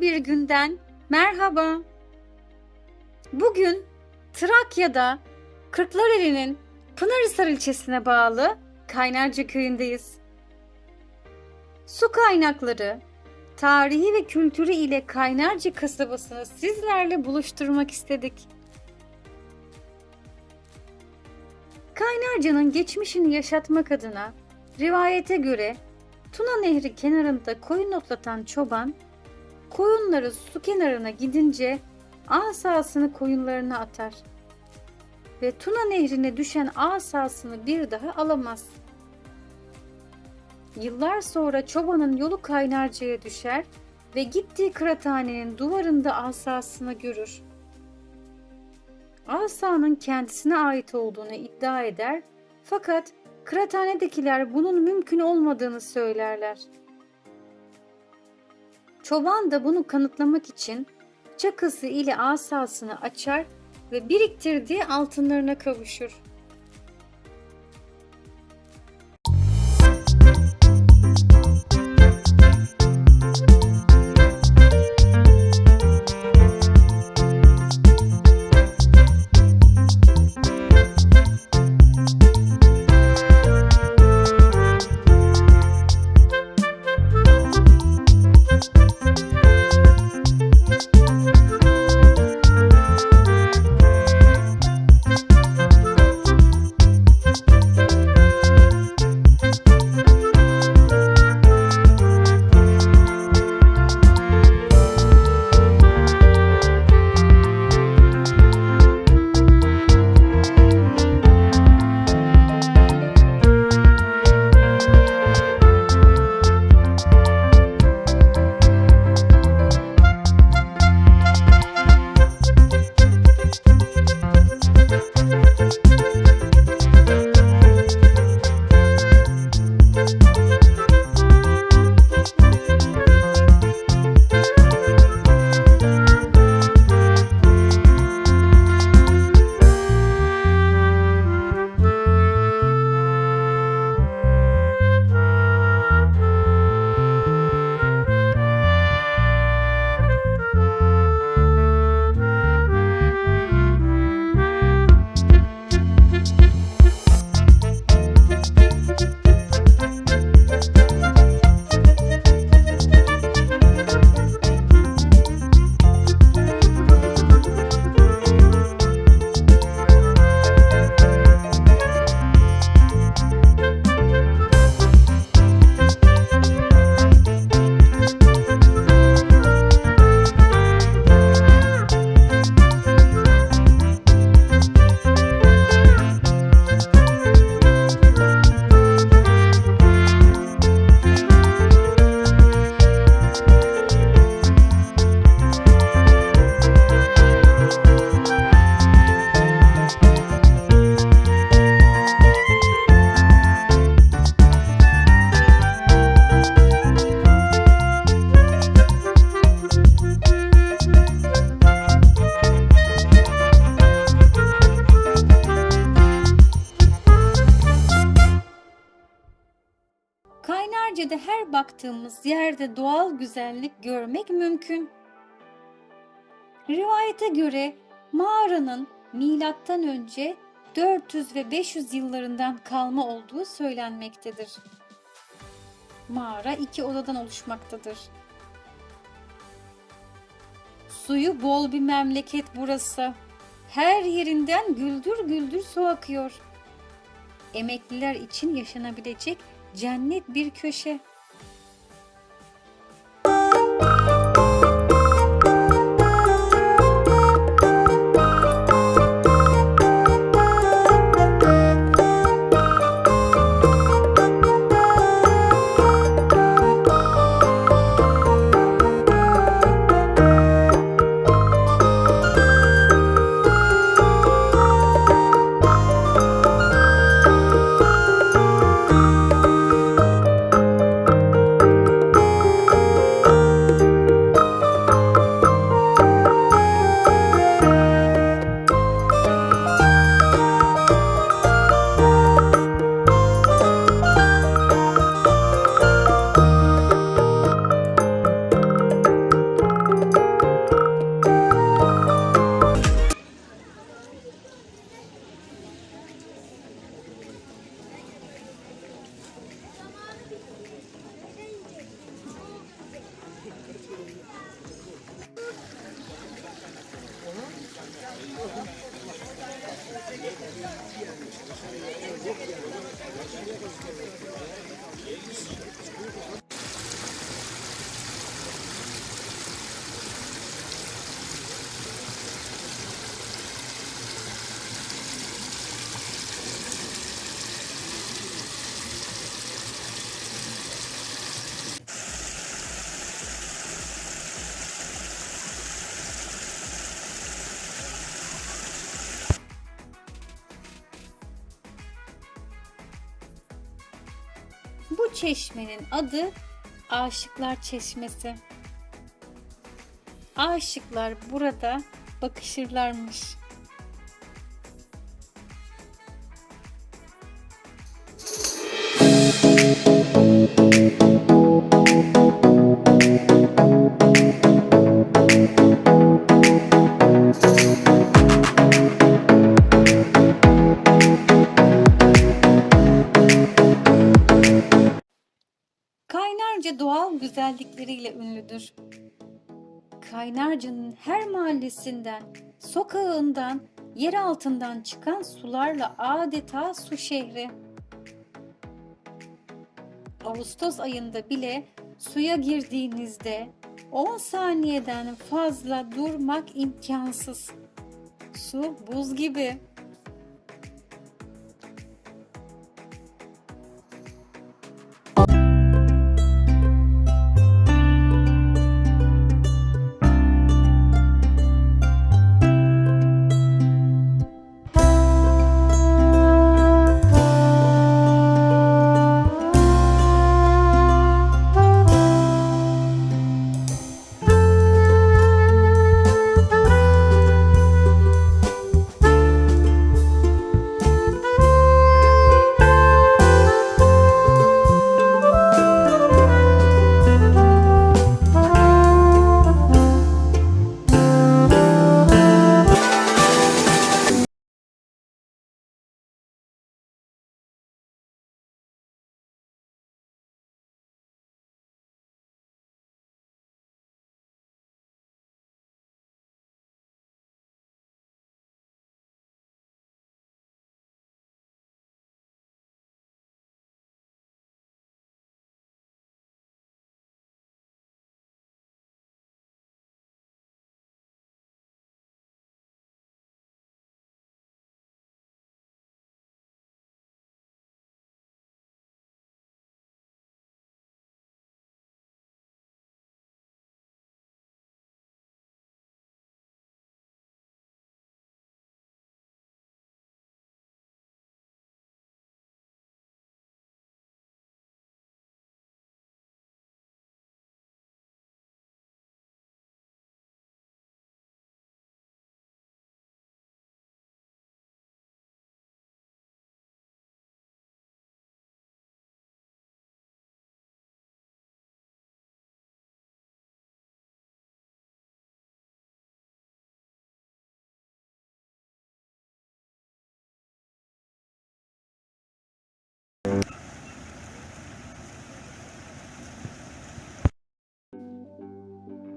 bir günden merhaba. Bugün Trakya'da Kırklareli'nin Pınarhisar ilçesine bağlı Kaynarca köyündeyiz. Su kaynakları, tarihi ve kültürü ile Kaynarca kasabasını sizlerle buluşturmak istedik. Kaynarca'nın geçmişini yaşatmak adına rivayete göre Tuna Nehri kenarında koyun otlatan çoban, koyunları su kenarına gidince asasını koyunlarına atar ve Tuna Nehri'ne düşen asasını bir daha alamaz. Yıllar sonra çobanın yolu Kaynarca'ya düşer ve gittiği kıraathanenin duvarında asasını görür. Asanın kendisine ait olduğunu iddia eder fakat kıraathanedekiler bunun mümkün olmadığını söylerler. Çoban da bunu kanıtlamak için çakısı ile asasını açar ve biriktirdiği altınlarına kavuşur. Baktığımız yerde doğal güzellik görmek mümkün. Rivayete göre mağaranın milattan önce 400 ve 500 yıllarından kalma olduğu söylenmektedir. Mağara iki odadan oluşmaktadır. Suyu bol bir memleket burası. Her yerinden güldür güldür su akıyor. Emekliler için yaşanabilecek cennet bir köşe. Bu çeşmenin adı Aşıklar Çeşmesi. Aşıklar burada bakışırlarmış. Kaynarca'nın her mahallesinden, sokağından, yer altından çıkan sularla adeta su şehri. Ağustos ayında bile suya girdiğinizde 10 saniyeden fazla durmak imkansız. Su buz gibi.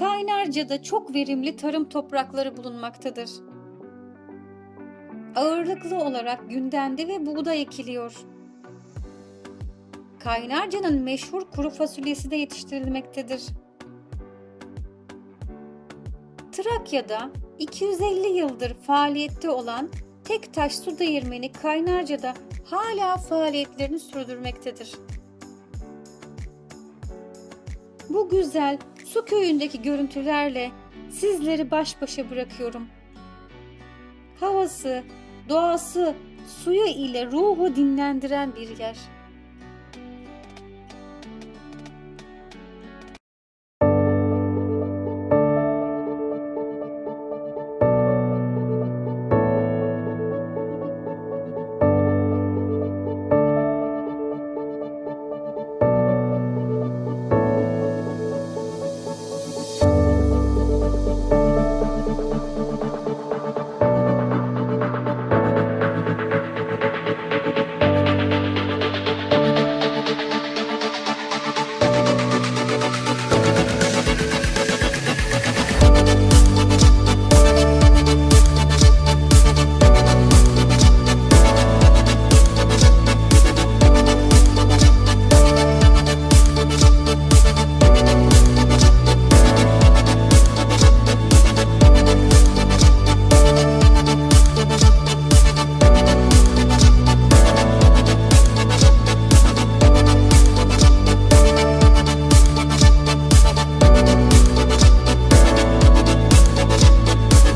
Kaynarca'da çok verimli tarım toprakları bulunmaktadır. Ağırlıklı olarak gündemde ve buğday ekiliyor. Kaynarca'nın meşhur kuru fasulyesi de yetiştirilmektedir. Trakya'da 250 yıldır faaliyette olan Tektaş Su Değirmeni Kaynarca'da hala faaliyetlerini sürdürmektedir. Bu güzel su köyündeki görüntülerle sizleri baş başa bırakıyorum. Havası, doğası, suyu ile ruhu dinlendiren bir yer.